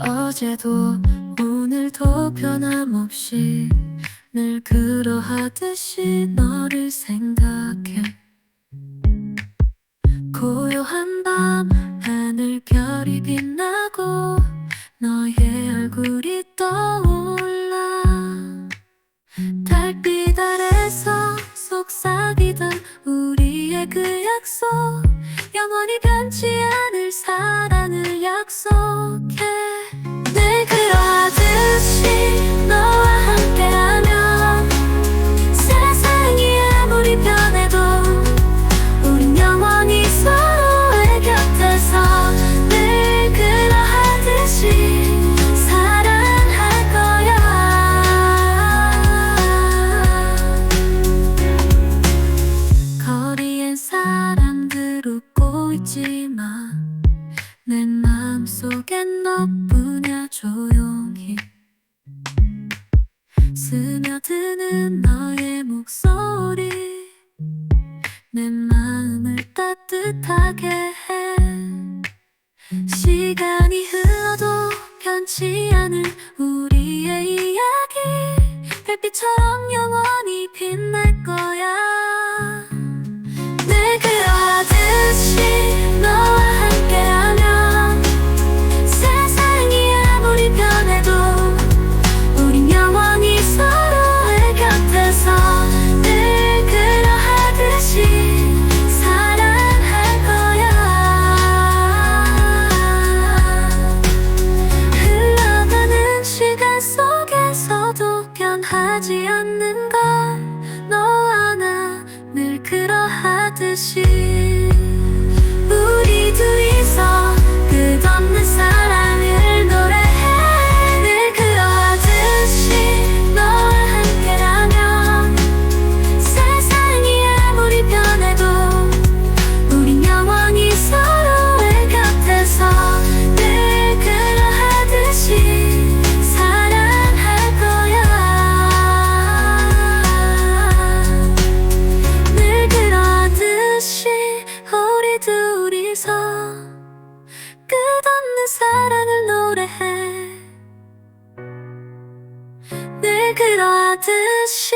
어제도 오늘도 변함없이 늘 그러하듯이 너를 생각해. 고요한 밤 하늘 별이 빛나고 너의 얼굴이 떠올라. 달빛 아래서 속삭이던 우리의 그 약속. 영원히 변치 않을 사랑을 약속 마음속엔 너뿐이야 조용히. 스며드는 너의 목소리. 내 마음을 따뜻하게 해. 시간이 흘러도 변치 않을 우리의 이야기. 별빛처럼 그러 그러하듯이